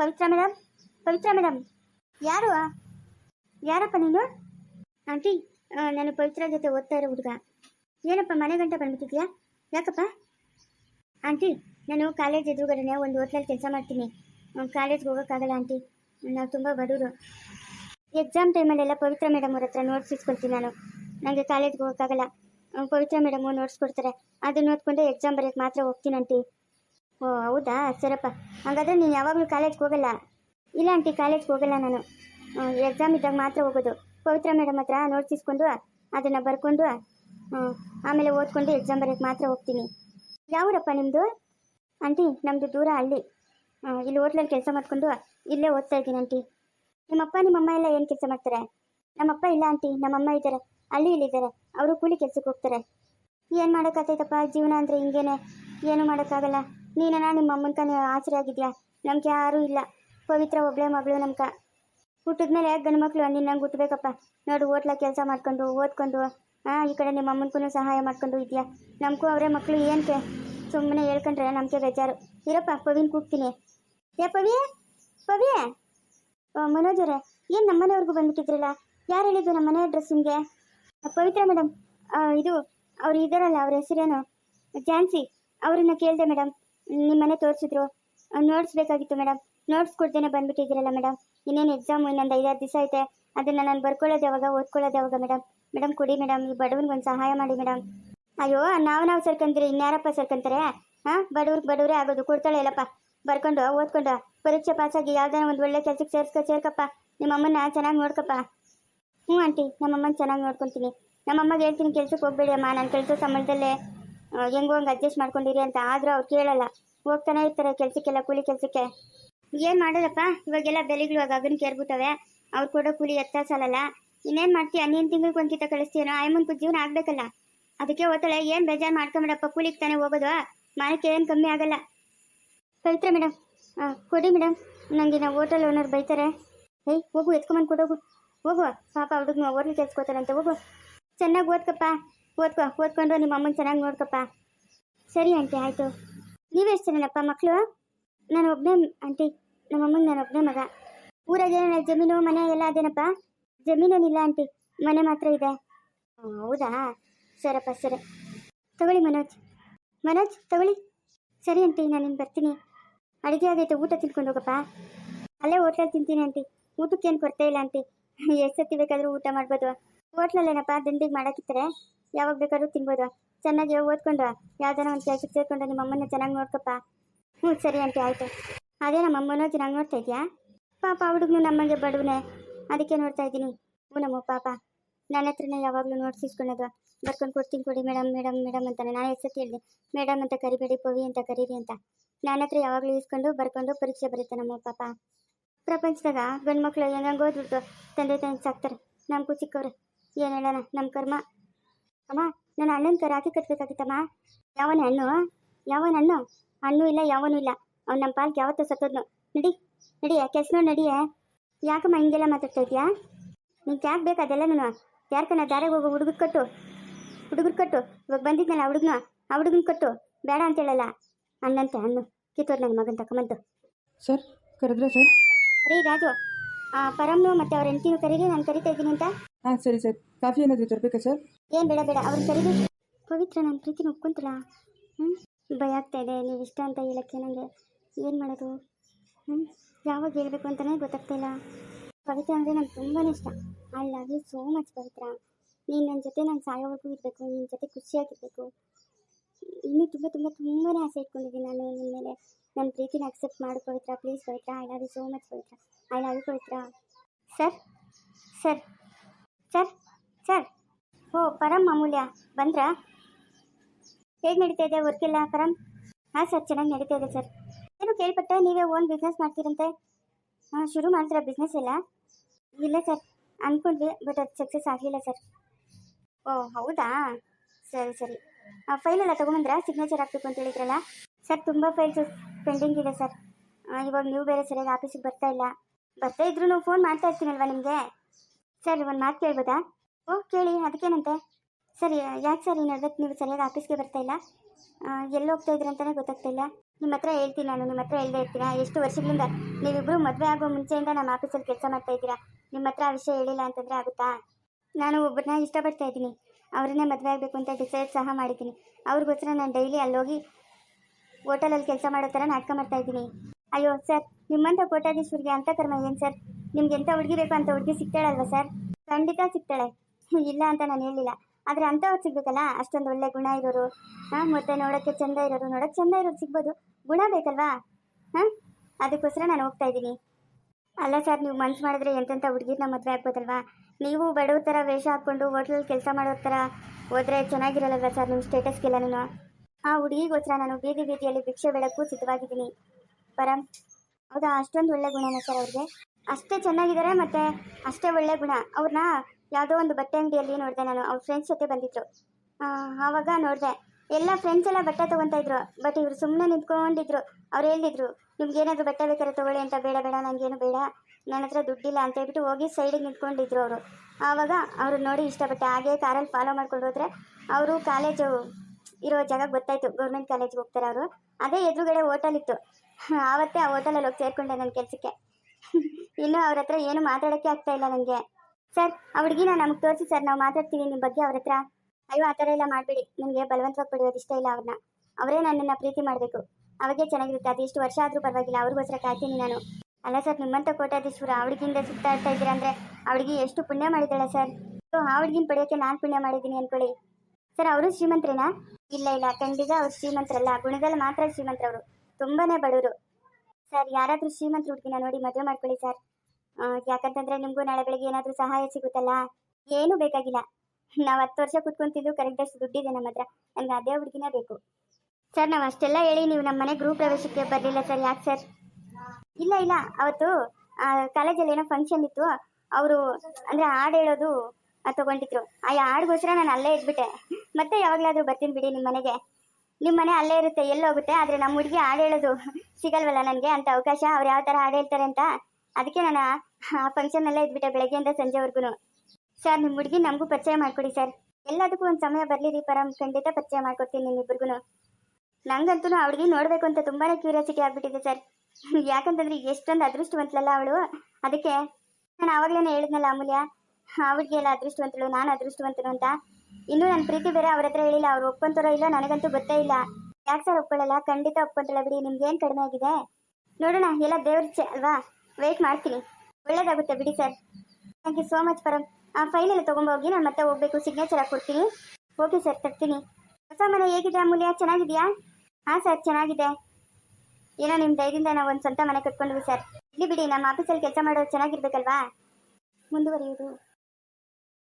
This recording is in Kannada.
ಪವಿತ್ರ ಮೇಡಮ್ ಪವಿತ್ರ ಮೇಡಮ್. ಯಾರು? ಯಾರಪ್ಪ ನೀನು? ಆಂಟಿ ನಾನು ಪವಿತ್ರ ಜೊತೆ ಓದ್ತಾ ಇರೋ ಹುಡುಗ. ಏನಪ್ಪ, ಮನೆ ಗಂಟೆ ಬಂದ್ಬಿಟ್ಟಿದ್ಯಾ? ಯಾಕಪ್ಪ? ಆಂಟಿ, ನಾನು ಕಾಲೇಜ್ ಎದುರುಗಡೆನೆ ಒಂದು ಹೋಟ್ಲಲ್ಲಿ ಕೆಲಸ ಮಾಡ್ತೀನಿ. ಕಾಲೇಜ್ಗೆ ಹೋಗೋಕ್ಕಾಗಲ್ಲ ಆಂಟಿ. ನಾವು ತುಂಬ ಬಡವರು ಎಕ್ಸಾಮ್ ಟೈಮಲ್ಲೆಲ್ಲ ಪವಿತ್ರ ಮೇಡಮ್ ಅವ್ರ ಹತ್ರ ನೋಟ್ಸ್ ಇಸ್ಕೊಳ್ತೀನಿ ನಾನು. ನನಗೆ ಕಾಲೇಜ್ಗೆ ಹೋಗೋಕ್ಕಾಗಲ್ಲ. ಪವಿತ್ರ ಮೇಡಮು ನೋಟ್ಸ್ ಕೊಡ್ತಾರೆ. ಅದನ್ನ ಓದ್ಕೊಂಡು ಎಕ್ಸಾಮ್ ಬರೆಯೋಕ್ಕೆ ಮಾತ್ರ ಹೋಗ್ತೀನಿ ಆಂಟಿ. ಓ, ಹೌದಾ? ಸರಪ್ಪ ಹಾಗಾದ್ರೆ ನೀನು ಯಾವಾಗಲೂ ಕಾಲೇಜ್ಗೆ ಹೋಗಲ್ಲ? ಇಲ್ಲ ಆಂಟಿ ಕಾಲೇಜ್ಗೆ ಹೋಗಲ್ಲ ನಾನು. ಎಕ್ಸಾಮ್ ಇದ್ದಾಗ ಮಾತ್ರ ಹೋಗೋದು. ಪವಿತ್ರ ಮೇಡಮ್ ಹತ್ರ ನೋಟ್ಸ್ ಇಸ್ಕೊಂಡು, ಅದನ್ನು ಬರ್ಕೊಂಡು ಆಮೇಲೆ ಓದ್ಕೊಂಡು ಎಕ್ಸಾಮ್ ಬರೋಕ್ಕೆ ಮಾತ್ರ ಹೋಗ್ತೀನಿ. ಯಾವೂರಪ್ಪ ನಿಮ್ಮದು ಆಂಟಿ ನಮ್ಮದು ದೂರ ಹಳ್ಳಿ. ಇಲ್ಲಿ ಹೋಟ್ಲಲ್ಲಿ ಕೆಲಸ ಮಾಡ್ಕೊಂಡು ಇಲ್ಲೇ ಓದ್ತಾ ಇದ್ದೀನಿ ಆಂಟಿ. ನಿಮ್ಮಪ್ಪ, ನಿಮ್ಮಮ್ಮ ಎಲ್ಲ ಏನು ಕೆಲಸ ಮಾಡ್ತಾರೆ? ನಮ್ಮಪ್ಪ ಇಲ್ಲ ಆಂಟಿ, ನಮ್ಮಮ್ಮ ಇದ್ದಾರೆ. ಅಲ್ಲಿ ಇದ್ದಾರೆ. ಅವರು ಕೂಲಿ ಕೆಲಸಕ್ಕೆ ಹೋಗ್ತಾರೆ. ಏನು ಮಾಡೋಕ್ಕಾಗ್ತೈತಪ್ಪ? ಜೀವನ ಅಂದರೆ ಹಿಂಗೇನೆ. ಏನು ಮಾಡೋಕ್ಕಾಗಲ್ಲ. ನೀನ ನಿಮ್ಮ ಅಮ್ಮನ ಕನೆ ಆಸರೆ ಆಗಿದ್ಯಾ ನಮ್ಗೆ ಯಾರೂ ಇಲ್ಲ. ಪವಿತ್ರ ಒಬ್ಳೆ ಮಗಳು ನಮ್ಕ ಹುಟ್ಟಿದ್ಮೇಲೆ ಗಂಡು ಮಕ್ಕಳು ನಿನ್ನಂಗೆ ಹುಟ್ಟಬೇಕಪ್ಪ. ನೋಡು ಓಟ್ಲ ಕೆಲಸ ಮಾಡ್ಕೊಂಡು ಓದ್ಕೊಂಡು ಹಾಂ ಈ ಕಡೆ ನಿಮ್ಮ ಅಮ್ಮನ್ಗೂ ಸಹಾಯ ಮಾಡ್ಕೊಂಡು ಇದೆಯಾ? ನಮಗೂ ಅವರೇ ಮಕ್ಕಳು ಏನಕ್ಕೆ ಸುಮ್ಮನೆ ಹೇಳ್ಕೊಂಡ್ರೆ ನಮಗೆ ಬೇಜಾರು. ಇರಪ್ಪ ಪವಿನ್ ಕೂಗ್ತೀನಿ. ಏ ಪವಿ ಪವಿ! ಓ, ಮನೋಜ್ ಅವರೇ ಏನು ನಮ್ಮ ಮನೆಯವ್ರಿಗೂ ಬಂದ್ಬಿಟ್ಟಿದ್ರಲ್ಲ? ಯಾರು ಹೇಳಿದ್ದು ನಮ್ಮ ಮನೆ ಅಡ್ರೆಸ್ ನಿಮಗೆ? ಪವಿತ್ರ ಮೇಡಮ್ ಇದು ಅವ್ರು ಇದ್ದಾರಲ್ಲ ಅವ್ರ ಹೆಸರೇನು? ಝಾನ್ಸಿ ಅವ್ರನ್ನ ಕೇಳಿದೆ ಮೇಡಮ್. ನಿಮ್ಮ ಮನೆ ತೋರಿಸಿದ್ರು. ನೋಟ್ಸ್ ಬೇಕಾಗಿತ್ತು ಮೇಡಮ್ ನೋಟ್ಸ್ ಕೊಡ್ದೇನೆ ಬಂದ್ಬಿಟ್ಟಿದ್ದೀರಲ್ಲ ಮೇಡಮ್ ಇನ್ನೇನು ಎಕ್ಸಾಮ್ ಇನ್ನೊಂದು ಐದಾರು ದಿವಸ ಐತೆ. ಅದನ್ನು ನಾನು ಬರ್ಕೊಳ್ಳೋದು ಯಾವಾಗ, ಓದ್ಕೊಳ್ಳೋದು ಯಾವಾಗ ಮೇಡಮ್ ಮೇಡಮ್ ಕೊಡಿ ಮೇಡಮ್ ಈ ಬಡವನಿಗೆ ಒಂದು ಸಹಾಯ ಮಾಡಿ ಮೇಡಮ್ ಅಯ್ಯೋ, ನಾವು ನಾವು ಸರ್ಕಂತೀರಿ ಇನ್ಯಾರಪ್ಪ ಸರ್ಕಂತಾರೆ? ಹಾಂ ಬಡವ್ರಿಗೆ ಬಡವರೇ ಆಗೋದು. ಕೊಡ್ತಾಳೆ ಇಲ್ಲಪ್ಪ ಬರ್ಕೊಂಡು, ಓದ್ಕೊಂಡು. ಪರೀಕ್ಷೆ ಪಾಸಾಗಿ ಯಾವ್ದಾರ ಒಂದು ಒಳ್ಳೆ ಕೆಲ್ಸಕ್ಕೆ ಸೇರ್ಸ್ಕೊ, ಸೇರ್ಕಪ್ಪ. ನಿಮ್ಮ ಅಮ್ಮನ್ನ ಚೆನ್ನಾಗಿ ನೋಡ್ಕಪ್ಪ. ಹ್ಞೂ ಆಂಟಿ, ನಮ್ಮಮ್ಮನ ಚೆನ್ನಾಗಿ ನೋಡ್ಕೊತೀನಿ. ನಮ್ಮಮ್ಮಗೆ ಹೇಳ್ತೀನಿ ಕೆಲ್ಸಕ್ಕೆ ಹೋಗ್ಬೇಡಿ ಅಮ್ಮ. ನಾನು ಕೆಲಸ ಸಂಬಳದಲ್ಲೇ ಹೆಂಗೋ ಹಂಗೆ ಅಡ್ಜಸ್ಟ್ ಮಾಡ್ಕೊಂಡಿರಿ ಅಂತ ಆದರೂ ಅವ್ರು ಕೇಳಲ್ಲ. ಹೋಗ್ತಾನೆ ಇರ್ತಾರೆ ಕೆಲ್ಸಕ್ಕೆಲ್ಲ, ಕೂಲಿ ಕೆಲಸಕ್ಕೆ. ಏನು ಮಾಡೋದಪ್ಪ? ಇವಾಗೆಲ್ಲ ಬೆಲೆಗಳು ಇವಾಗ ಅಗನ್ ಕೇರ್ಬಿಟ್ಟವೆ. ಅವ್ರು ಕೊಡೋ ಕೂಲಿ ಎತ್ತ ಸಾಲಲ್ಲ. ಇನ್ನೇನು ಮಾಡ್ತೀಯ? ನೀನು ತಿಂಗಳಿಗೆ ಒಂದ್ಕಿತ ಕಳಿಸ್ತೀನೋ ಆಯಮ್ಮನ ಜೀವನ ಆಗ್ಬೇಕಲ್ಲ. ಅದಕ್ಕೆ ಓದ್ತಾಳೆ ಏನು ಬೇಜಾರು ಮಾಡ್ಕೊಂಬಿಡಪ್ಪ? ಕೂಲಿಗೆ ತಾನೇ ಹೋಗೋದು. ಮಾನಕ್ಕೆ ಏನು ಕಮ್ಮಿ ಆಗಲ್ಲ. ಪವಿತ್ರ ಮೇಡಮ್ ಕೊಡಿ ಮೇಡಮ್ ನನಗೆ ನಾವು ಹೋಟೆಲ್ ಓನರ್ ಬೈತಾರೆ. ಏಯ್, ಹೋಗು, ಎತ್ಕೊಂಬಂದು ಕೊಡೋಗು. ಹೋಗು. ಪಾಪ ಹುಡುಗ ಓರ್ಲಿ ಕೆಲ್ಸ್ಕೊತಾರಂತೆ ಹೋಗು. ಚೆನ್ನಾಗಿ ಓದ್ಕಪ್ಪ. ಓದ್ಕೊ ಓದ್ಕೊಂಡು ನಿಮ್ಮ ಅಮ್ಮನ ಚೆನ್ನಾಗಿ ನೋಡ್ಕಪ್ಪ. ಸರಿ ಆಂಟಿ, ಆಯಿತು. ನೀವೆಷ್ಟು ಜನನಪ್ಪ ಮಕ್ಕಳು ನಾನು ಒಬ್ಬನೇ ಆಂಟಿ. ನಮ್ಮ ಅಮ್ಮಂಗೆ ನಾನು ಒಬ್ಬನೇ ಮಗ. ಊರಾಗೆ ಜಮೀನು, ಮನೆ ಎಲ್ಲ ಅದೇನಪ್ಪ? ಜಮೀನೇನಿಲ್ಲ ಆಂಟಿ. ಮನೆ ಮಾತ್ರ ಇದೆ. ಹೌದಾ? ಸರಪ್ಪ, ಸರಿ. ತಗೊಳ್ಳಿ ಮನೋಜ್. ಮನೋಜ್, ತಗೊಳ್ಳಿ. ಸರಿ ಆಂಟಿ, ನಾನು ನಿನ್ನ ಬರ್ತೀನಿ. ಅಡುಗೆ ಆಗೈತೆ, ಊಟ ತಿನ್ಕೊಂಡು ಹೋಗಪ್ಪ. ಅಲ್ಲೇ ಹೋಟ್ಲಲ್ಲಿ ತಿಂತೀನಿ ಆಂಟಿ. ಊಟಕ್ಕೇನು ಕೊರತೆ ಇಲ್ಲ ಆಂಟಿ. ಎಷ್ಟು ಸತಿ ಬೇಕಾದರೂ ಊಟ ಮಾಡ್ಬೋದು. ಹೋಟ್ಲಲ್ಲೇನಪ್ಪ, ದಂಡಿಗೆ ಮಾಡಕ್ಕಿರ್ತಾರೆ ಯಾವಾಗ ಬೇಕಾದ್ರೂ ತಿನ್ಬೋದು. ಚೆನ್ನಾಗಿ ಓದ್ಕೊಂಡು ಯಾವ್ದಾರ ಒಂದು ಕೆಲಸಕ್ಕೆ ಸೇರ್ಕೊಂಡು ನಿಮ್ಮ ಅಮ್ಮನ ಚೆನ್ನಾಗಿ ನೋಡ್ಕಪ್ಪ. ಹ್ಞೂ, ಸರಿ ಆಂಟಿ, ಆಯಿತು. ಅದೇ ನಮ್ಮ ಅಮ್ಮನೂ ಚೆನ್ನಾಗಿ ನೋಡ್ತಾ ಇದೆಯಾ? ಪಾಪ ಹುಡುಗನು ನಮ್ಮಂಗೆ ಬಡವನೆ. ಅದಕ್ಕೆ ನೋಡ್ತಾ ಇದ್ದೀನಿ. ಹ್ಞೂ ನಮ್ಮ ಪಾಪ. ನನ್ನ ಹತ್ರನೇ ಯಾವಾಗಲೂ ನೋಟ್ಸ್ ಇಸ್ಕೊಳ್ಳೋದು. ಬರ್ಕೊಂಡು ಕೊಡ್ತೀನಿ ಕೊಡಿ ಮೇಡಮ್ ಮೇಡಮ್ ಮೇಡಮ್ ಅಂತಾನೆ. ನಾನು ಎಷ್ಟು ಹೇಳಿದೆ? ಮೇಡಮ್ ಅಂತ ಕರಿಬೇಡಿ, ಪವಿ ಅಂತ ಕರೀರಿ ಅಂತ. ನನ್ನ ಹತ್ರ ಯಾವಾಗಲೂ ಇಸ್ಕೊಂಡು ಬರ್ಕೊಂಡು ಪರೀಕ್ಷೆ ಬರುತ್ತೆ ನಮ್ಮ ಪಾಪ. ಪ್ರಪಂಚದಾಗ ಗಂಡು ಮಕ್ಕಳು ಹೆಂಗಂಗೆ ಓದ್ಬಿಟ್ಟು ತಂದೆ ತಾಯಿ ಸಾಕ್ತಾರೆ. ನಮಗೂ ಚಿಕ್ಕವ್ರೆ ಏನು ಹೇಳೋಣ? ನಮ್ಮ ಕರ್ಮ. ಅಮ್ಮ ನನ್ನ ಅಣ್ಣನ ರಾಖಿ ಕಟ್ಬೇಕಾಗಿತ್ತಮ್ಮ. ಯಾವನ ಹಣ್ಣು? ಯಾವನ ಹಣ್ಣು? ಹಣ್ಣು ಇಲ್ಲ ಯಾವನೂ ಇಲ್ಲ. ಅವ್ನು ನಮ್ಮ ಪಾಲ್ಗೆ ಯಾವತ್ತೂ ಸತ್ತೋದ್ನು. ನಡಿ ನಡಿಯ ಕೆಲ್ಸ ನಡಿಯ ಯಾಕಮ್ಮ ಹಿಂಗೆಲ್ಲ ಮಾತಾಡ್ತಾ ಇದೆಯಾ ನಿಂಗೆ ಯಾಕೆ ಬೇಕು ನಾನು ಯಾರ್ಕನ ದಾರಿಗೆ ಹೋಗೋ ಹುಡುಗರು ಕಟ್ಟು. ಹುಡುಗರು ಕಟ್ಟು. ಇವಾಗ ಬಂದಿದ್ನಲ್ಲ ಹುಡುಗನ ಆ ಹುಡುಗನ ಕಟ್ಟು. ಬೇಡ ಅಂತ ಹೇಳಲ್ಲ. ಅಣ್ಣಂತೆ ಹಣ್ಣು. ಕಿತ್ತೋರು ನನ್ನ ಮಗನ ತಕೊಂಬಂತು ಸರ್ ಕರೆದ್ರೆ ಸರ್? ರೀ ರಾಜು. ಆ ಪರಮ್ನು ಮತ್ತೆ ಅವ್ರ ಹೆಂಡತಿನೂ ಕರೀರಿ ನಾನು ಕರಿತಾ ಇದ್ದೀನಿ ಅಂತ. ಹಾಂ, ಸರಿ, ಸರ್. ಕಾಫಿ ಏನಾದರೂ ತರಬೇಕಾ ಸರ್? ಏನು ಬೇಡ ಬೇಡ. ಅವ್ರು ಸರಿ ಪವಿತ್ರ ನನ್ನ ಪ್ರೀತಿನ ಒಪ್ಕೊಂತಲ್ಲ. ಹ್ಞೂ ಭಯ ಆಗ್ತಾ ಇದೆ. ನೀವು ಇಷ್ಟ ಅಂತ ಹೇಳಕ್ಕೆ ನನಗೆ ಏನು ಮಾಡೋದು? ಹ್ಞೂ ಯಾವಾಗ ಹೇಳಬೇಕು ಅಂತಲೇ ಗೊತ್ತಾಗ್ತಾ ಇಲ್ಲ. ಪವಿತ್ರ ಅಂದರೆ ನಂಗೆ ತುಂಬಾ ಇಷ್ಟ. I love you so much Pavitra. ನೀನು ನನ್ನ ಜೊತೆ ನಾನು ಸಾಯೋವರೆಗೂ ಇರಬೇಕು. ನಿನ್ನ ಜೊತೆ ಖುಷಿಯಾಗಿರಬೇಕು. ಇನ್ನೂ ತುಂಬ ತುಂಬ ತುಂಬಾ ಆಸೆ ಇಟ್ಕೊಂಡಿದ್ದೀನಿ ನಾನು ನಿಮ್ಮ ಮೇಲೆ. ನನ್ನ ಪ್ರೀತಿನ ಅಕ್ಸೆಪ್ಟ್ ಮಾಡು, Pavitra. Please Pavitra. I love you so much Pavitra. I love you Pavitra. Sir sir sir ಓ ಪರಮ್ ಅಮೂಲ್ಯ, ಬಂದ್ರಾ? ಹೇಗೆ ನಡೀತಾ ಇದೆ ವರ್ಕ್ ಎಲ್ಲ ಕರಮ್ ಹಾಂ ಸರ್, ಚೆನ್ನಾಗಿ ನಡೀತಾ ಇದೆ ಸರ್. ಏನು ಕೇಳ್ಪಟ್ಟೆ, ನೀವೇ ಓನ್ ಬಿಸ್ನೆಸ್ ಮಾಡ್ತೀರಂತೆ? ಹಾಂ, ಶುರು ಮಾಡ್ತೀರಾ, ಬಿಸ್ನೆಸ್ ಎಲ್ಲ? ಇಲ್ಲ ಸರ್ ಅಂದ್ಕೊಂಡ್ವಿ ಬಟ್ ಅದು ಸಕ್ಸಸ್ ಆಗಲಿಲ್ಲ ಸರ್. ಓ, ಹೌದಾ? ಸರಿ ಸರಿ. ಫೈಲ್ ಎಲ್ಲ ತೊಗೊಂಬಂದ್ರಾ? ಸಿಗ್ನೇಚರ್ ಹಾಕ್ಬೇಕು ಅಂತ ಹೇಳಿದ್ರಲ್ಲ? ಸರ್, ತುಂಬ ಫೈಲ್ಸ್ ಪೆಂಡಿಂಗ್ ಇದೆ ಸರ್. ಇವಾಗ ನೀವು ಬೇರೆ ಸರಿಯಾಗಿ ಆಫೀಸಿಗೆ ಬರ್ತಾ ಇಲ್ಲ. ಬರ್ತಾ ಇದ್ರು ಫೋನ್ ಮಾಡ್ತಾ ಇರ್ತೀನಲ್ವಾ ನಿಮಗೆ? ಸರ್, ಒಂದು ಮಾತು ಕೇಳ್ಬೋದಾ? ಓ, ಕೇಳಿ, ಅದಕ್ಕೇನಂತೆ? ಸರಿ, ಯಾಕೆ ಸರ್ ಈ ನೀವು ಸರಿಯಾಗಿ ಆಫೀಸ್ಗೆ ಬರ್ತಾ ಇಲ್ಲ? ಎಲ್ಲಿ ಹೋಗ್ತಾ ಇದ್ರಿ ಅಂತಲೇ ಗೊತ್ತಾಗ್ತಾ ಇಲ್ಲ. ನಿಮ್ಮ ಹತ್ರ ಹೇಳ್ತೀನಿ ನಾನು, ನಿಮ್ಮ ಹತ್ರ ಹೇಳ್ದೆ ಇರ್ತೀರಾ? ಎಷ್ಟು ವರ್ಷಗಳಿಂದ ನೀವಿಬ್ಬರು ಮದುವೆ ಆಗೋ ಮುಂಚೆಯಿಂದ ನಮ್ಮ ಆಫೀಸಲ್ಲಿ ಕೆಲಸ ಮಾಡ್ತಾ ಇದ್ದೀರಾ? ನಿಮ್ಮ ಹತ್ರ ಆ ವಿಷಯ ಹೇಳಿಲ್ಲ ಅಂತಂದರೆ ಆಗುತ್ತಾ? ನಾನು ಒಬ್ಬರನ್ನ ಇಷ್ಟಪಡ್ತಾ ಇದ್ದೀನಿ. ಅವರನ್ನೇ ಮದುವೆ ಆಗಬೇಕು ಅಂತ ಡಿಸೈಡ್ ಸಹ ಮಾಡಿದ್ದೀನಿ. ಅವ್ರಿಗೋಸ್ಕರ ನಾನು ಡೈಲಿ ಅಲ್ಲೋಗಿ ಹೋಟೆಲಲ್ಲಿ ಕೆಲಸ ಮಾಡೋ ಥರ ನಾಟಕ ಮಾಡ್ತಾ ಇದ್ದೀನಿ. ಅಯ್ಯೋ, ಸರ್, ನಿಮ್ಮಂಥ ಕೋಟಾಧೀಶ್ವರಿಗೆ ಅಂತ ಕರ್ಮ ಏನು ಸರ್? ನಿಮ್ಗೆ ಎಂಥ ಹುಡುಗಿ ಬೇಕು ಅಂತ ಹುಡುಗಿ ಸಿಗ್ತಾಳಲ್ವಾ ಸರ್? ಖಂಡಿತ ಸಿಗ್ತಾಳೆ. ಇಲ್ಲ ಅಂತ ನಾನು ಹೇಳಿಲ್ಲ. ಆದರೆ ಅಂಥವ್ರು ಸಿಗ್ಬೇಕಲ್ಲ? ಅಷ್ಟೊಂದು ಒಳ್ಳೆ ಗುಣ ಇರೋರು. ಹಾಂ, ಮತ್ತೆ ನೋಡೋಕ್ಕೆ ಚಂದ ಇರೋರು. ನೋಡೋಕ್ಕೆ ಚಂದ ಇರೋರು ಸಿಗ್ಬೋದು. ಗುಣ ಬೇಕಲ್ವಾ? ಹಾಂ, ಅದಕ್ಕೋಸ್ಕರ ನಾನು ಹೋಗ್ತಾ ಇದ್ದೀನಿ. ಅಲ್ಲ ಸರ್, ನೀವು ಮನ್ಸು ಮಾಡಿದ್ರೆ ಎಂತೆಂಥ ಹುಡುಗಿರನ್ನ ಮದುವೆ ಆಗ್ಬೋದಲ್ವಾ? ನೀವು ಬಡವ್ರ ಥರ ವೇಷ ಹಾಕ್ಕೊಂಡು ಹೋಟ್ಲಲ್ಲಿ ಕೆಲಸ ಮಾಡೋ ಥರ ಹೋದ್ರೆ ಚೆನ್ನಾಗಿರಲ್ಲಲ್ವಾ ಸರ್ ನಿಮ್ಮ ಸ್ಟೇಟಸ್ಗೆಲ್ಲನೂ ಆ ಹುಡುಗಿಗೋಸ್ಕರ ನಾನು ಬೀದಿ ಬೀದಿಯಲ್ಲಿ ಭಿಕ್ಷೆ ಬೆಳಕು ಸಿದ್ಧವಾಗಿದ್ದೀನಿ. ಪರಂ ಹೌದಾ? ಅಷ್ಟೊಂದು ಒಳ್ಳೆ ಗುಣನ ಸರ್ ಅವ್ರಿಗೆ? ಅಷ್ಟೇ ಚೆನ್ನಾಗಿದ್ದಾರೆ ಮತ್ತೆ ಅಷ್ಟೇ ಒಳ್ಳೆ ಗುಣ. ಅವ್ರನ್ನ ಯಾವುದೋ ಒಂದು ಬಟ್ಟೆ ಅಂಗಡಿಯಲ್ಲಿ ನೋಡಿದೆ ನಾನು, ಅವ್ರ ಫ್ರೆಂಡ್ಸ್ ಜೊತೆ ಬಂದಿದ್ರು. ಆವಾಗ ನೋಡಿದೆ, ಎಲ್ಲ ಫ್ರೆಂಡ್ಸ್ ಎಲ್ಲ ಬಟ್ಟೆ ತೊಗೊತಾ ಇದ್ರು ಬಟ್ ಇವರು ಸುಮ್ಮನೆ ನಿಂತ್ಕೊಂಡಿದ್ರು. ಅವ್ರು ಹೇಳಿದ್ರು ನಿಮ್ಗೆ ಏನಾದರೂ ಬಟ್ಟೆ ಬೇಕಾದ್ರೆ ತಗೊಳ್ಳಿ ಅಂತ, ಬೇಡ ಬೇಡ ನನಗೇನು ಬೇಡ ನನ್ನ ಹತ್ರ ದುಡ್ಡಿಲ್ಲ ಅಂತ ಹೇಳ್ಬಿಟ್ಟು ಹೋಗಿ ಸೈಡಿಗೆ ನಿಂತ್ಕೊಂಡಿದ್ರು ಅವರು. ಆವಾಗ ಅವ್ರು ನೋಡಿ ಇಷ್ಟಪಟ್ಟೆ, ಹಾಗೆ ಕಾರಲ್ಲಿ ಫಾಲೋ ಮಾಡ್ಕೊಂಡು ಹೋದ್ರೆ ಅವರು ಕಾಲೇಜು ಇರೋ ಜಾಗ ಗೊತ್ತಾಯ್ತು ಗೌರ್ಮೆಂಟ್ ಕಾಲೇಜ್ಗೆ ಹೋಗ್ತಾರೆ ಅವರು. ಅದೇ ಎದುರುಗಡೆ ಹೋಟೆಲ್ ಇತ್ತು. ಆವತ್ತೇ ಆ ಹೋಟೆಲಲ್ಲಿ ಹೋಗಿ ಸೇರ್ಕೊಂಡೆ ನನ್ನ ಕೆಲಸಕ್ಕೆ. ಇನ್ನು ಅವ್ರ ಹತ್ರ ಏನು ಮಾತಾಡೋಕ್ಕೆ ಆಗ್ತಾ ಇಲ್ಲ ನನಗೆ ಸರ್, ಆ ಹುಡುಗಿನ ನಮಗೆ ತೋರಿಸಿ ಸರ್, ನಾವು ಮಾತಾಡ್ತೀವಿ ನಿಮ್ಮ ಬಗ್ಗೆ ಅವ್ರ ಹತ್ರ. ಅಯ್ಯೋ, ಆ ಥರ ಎಲ್ಲ ಮಾಡಬೇಡಿ. ನನಗೆ ಬಲವಂತವಾಗಿ ಪಡೆಯೋದು ಇಷ್ಟ ಇಲ್ಲ ಅವ್ರನ್ನ ಅವರೇ ನನ್ನನ್ನು ಪ್ರೀತಿ ಮಾಡಬೇಕು. ಅವಾಗೇ ಚೆನ್ನಾಗಿರುತ್ತೆ. ಅದು ಎಷ್ಟು ವರ್ಷ ಆದರೂ ಪರವಾಗಿಲ್ಲ. ಅವ್ರಿಗೋಸ್ಕರ ಕಾಯ್ತೀನಿ ನಾನು. ಅಲ್ಲ ಸರ್ ನಿಮ್ಮಂಥ ಕೋಟಾಧೀಶ್ವರ ಅವಳಿಗಿಂದ ಸುತ್ತಾ ಇರ್ತಾ ಇದ್ದೀರಾ ಅಂದರೆ ಅವಳಿಗೆ ಎಷ್ಟು ಪುಣ್ಯ ಮಾಡಿದ್ದಾಳೆ ಸರ್? ಆ ಹುಡುಗಿನ ಪಡೆಯೋಕ್ಕೆ ನಾನು ಪುಣ್ಯ ಮಾಡಿದ್ದೀನಿ ಅಂದ್ಕೊಳ್ಳಿ ಸರ್, ಅವರು ಶ್ರೀಮಂತ್ರೇನಾ? ಇಲ್ಲ ಇಲ್ಲ. ಖಂಡಿತ ಅವ್ರು ಶ್ರೀಮಂತರಲ್ಲ. ಗುಣದಲ್ಲಿ ಮಾತ್ರ ಶ್ರೀಮಂತರವರು. ತುಂಬಾನೇ ಬಡವರು. ಸರ್, ಯಾರಾದರೂ ಶ್ರೀಮಂತ ಹುಡುಗಿನ ನೋಡಿ ಮದುವೆ ಮಾಡ್ಕೊಳ್ಳಿ ಸರ್. ಯಾಕಂತಂದ್ರೆ ನಿಮ್ಗೂ ನಾಳೆ ಬೆಳಿಗ್ಗೆ ಏನಾದರೂ ಸಹಾಯ ಸಿಗುತ್ತಲ್ಲ? ಏನೂ ಬೇಕಾಗಿಲ್ಲ. ನಾವ್ ಹತ್ತು ವರ್ಷ ಕುತ್ಕೊಂತಿದ್ದು ಕರೆಕ್ಟ್ ಅಷ್ಟು ದುಡ್ಡಿದೆ ನಮ್ಮ ಹತ್ರ. ನನಗೆ ಅದೇ ಹುಡುಗಿನ ಬೇಕು. ಸರ್ ನಾವು ಅಷ್ಟೆಲ್ಲ ಹೇಳಿ ನೀವು ನಮ್ಮ ಮನೆ ಗೃಹ ಪ್ರವೇಶಕ್ಕೆ ಬರಲಿಲ್ಲ ಸರ್. ಯಾಕೆ ಸರ್? ಇಲ್ಲ ಇಲ್ಲ. ಅವತ್ತು ಕಾಲೇಜಲ್ಲಿ ಏನೋ ಫಂಕ್ಷನ್ ಇತ್ತು. ಅವರು ಅಂದ್ರೆ ಹಾಡು ಹೇಳೋದು ಆ, ತಗೊಂಡಿದ್ರು. ಆ ಹಾಡ್ಗೋಸ್ಕರ ನಾನು ಅಲ್ಲೇ ಇದ್ಬಿಟ್ಟೆ. ಮತ್ತೆ ಯಾವಾಗಲಾದರೂ ಬರ್ತೀನಿ ಬಿಡಿ ನಿಮ್ಮ ಮನೆಗೆ. ನಿಮ್ಮ ಮನೆ ಅಲ್ಲೇ ಇರುತ್ತೆ ಎಲ್ಲೋಗುತ್ತೆ ಆದರೆ ನಮ್ಮ ಹುಡುಗಿ ಹಾಡು ಹೇಳೋದು ಸಿಗಲ್ವಲ್ಲ ನನಗೆ ಅಂತ ಅವಕಾಶ. ಅವ್ರು ಯಾವ ತರ ಹಾಡು ಹೇಳ್ತಾರೆ ಅಂತ? ಅದಕ್ಕೆ ನಾನು ಆ ಎಲ್ಲ ಇದ್ಬಿಟ್ಟೆ ಬೆಳಗ್ಗೆಯಿಂದ ಸಂಜೆವರೆಗೂ ಸರ್ ನಿಮ್ಮ ಹುಡುಗಿ ನಮಗೂ ಪರಿಚಯ ಮಾಡಿಕೊಡಿ ಸರ್. ಎಲ್ಲದಕ್ಕೂ ಒಂದು ಸಮಯ ಬರಲಿ ರೀ ಪರಂ, ಖಂಡಿತ ಪರಿಚಯ ಮಾಡ್ಕೊಡ್ತೀನಿ ನಿಮ್ಮಿಬ್ರಿಗೂ ನಂಗಂತೂ ಆ ನೋಡಬೇಕು ಅಂತ ತುಂಬಾನೇ ಕ್ಯೂರಿಯಾಸಿಟಿ ಆಗಿಬಿಟ್ಟಿದೆ ಸರ್. ಯಾಕಂತಂದ್ರೆ ಎಷ್ಟೊಂದು ಅದೃಷ್ಟವಂತಲಲ್ಲ ಅವಳು. ಅದಕ್ಕೆ ನಾನು ಆವಾಗಲೇ ಹೇಳಿದ್ನಲ್ಲ ಅಮೂಲ್ಯ ಅವಳಿಗೆ ಎಲ್ಲ ಅದೃಷ್ಟವಂತಳು, ನಾನು ಅದೃಷ್ಟವಂತನು ಅಂತ. ಇನ್ನೂ ನನ್ನ ಪ್ರೀತಿ ಬೇರೆ ಅವ್ರ ಹತ್ರ ಹೇಳಿಲ್ಲ, ಅವ್ರು ಒಪ್ಕೊಂತಾರೋ ಇಲ್ಲ ನನಗಂತೂ ಗೊತ್ತೇ ಇಲ್ಲ. ಯಾಕೆ ಸರ್ ಒಪ್ಪಳಲ್ಲ ಖಂಡಿತ ಒಪ್ಪಂತಳ ಬಿಡಿ, ನಿಮ್ಗೇನು ಕಡಿಮೆ ಆಗಿದೆ? ನೋಡೋಣ, ಎಲ್ಲ ದೇವ್ರ ಅಲ್ವಾ? ವೆಯ್ಟ್ ಮಾಡ್ತೀನಿ. ಒಳ್ಳೇದಾಗುತ್ತೆ ಬಿಡಿ sir. Thank you so much Param. ಆ ಫೈಲೆಲ್ಲ ತೊಗೊಂಬೋಗಿ ನಾನು ಮತ್ತೆ ಹೋಗ್ಬೇಕು ಸಿಗ್ನೇಚರ್ ಹಾಕ್ಕೊಡ್ತೀನಿ. ಓಕೆ ಸರ್ ತರ್ತೀನಿ. ಹೊಸ ಮನೆ ಹೇಗಿದೆ ಅಮೂಲ್ಯ? ಚೆನ್ನಾಗಿದೆಯಾ? ಹಾಂ ಸರ್ ಚೆನ್ನಾಗಿದೆ. ಏನೋ ನಿಮ್ಮ ಧೈರ್ಯದಿಂದ ನಾವು ಒಂದು ಸ್ವಂತ ಮನೆ ಕಟ್ಕೊಂಡ್ವಿ ಸರ್ ಇಲ್ಲಿ ಬಿಡಿ, ನಮ್ಮ ಆಫೀಸಲ್ಲಿ ಕೆಲಸ ಮಾಡೋದು ಚೆನ್ನಾಗಿರ್ಬೇಕಲ್ವಾ? ಮುಂದುವರಿಯುವುದು.